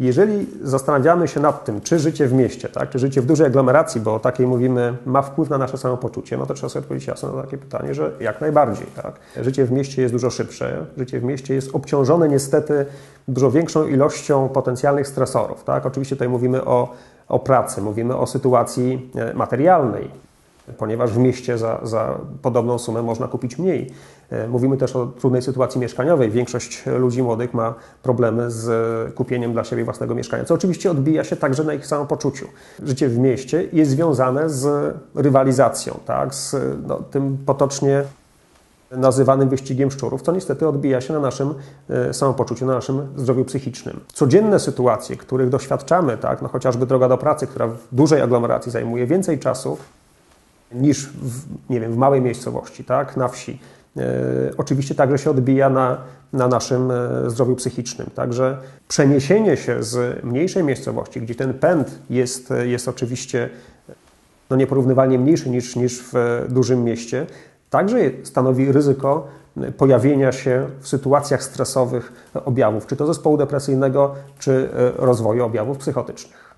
Jeżeli zastanawiamy się nad tym, czy życie w mieście, tak, czy życie w dużej aglomeracji, bo o takiej mówimy, ma wpływ na nasze samopoczucie, no to trzeba sobie odpowiedzieć jasno na takie pytanie, że jak najbardziej. Tak. Życie w mieście jest dużo szybsze, życie w mieście jest obciążone niestety dużo większą ilością potencjalnych stresorów. Tak. Oczywiście tutaj mówimy o, o pracy, mówimy o sytuacji e, materialnej, ponieważ w mieście za, za podobną sumę można kupić mniej. E, mówimy też o trudnej sytuacji mieszkaniowej. Większość ludzi młodych ma problemy z kupieniem dla siebie własnego mieszkania, co oczywiście odbija się także na ich samopoczuciu. Życie w mieście jest związane z rywalizacją, tak? z no, tym potocznie nazywanym wyścigiem szczurów, co niestety odbija się na naszym e, samopoczuciu, na naszym zdrowiu psychicznym. Codzienne sytuacje, których doświadczamy, tak, no chociażby droga do pracy, która w dużej aglomeracji zajmuje więcej czasu, niż w, nie wiem, w małej miejscowości, tak, na wsi. E, oczywiście także się odbija na, na naszym e, zdrowiu psychicznym. Także przeniesienie się z mniejszej miejscowości, gdzie ten pęd jest, jest oczywiście no, nieporównywalnie mniejszy niż, niż w dużym mieście, także stanowi ryzyko pojawienia się w sytuacjach stresowych objawów, czy to zespołu depresyjnego, czy e, rozwoju objawów psychotycznych.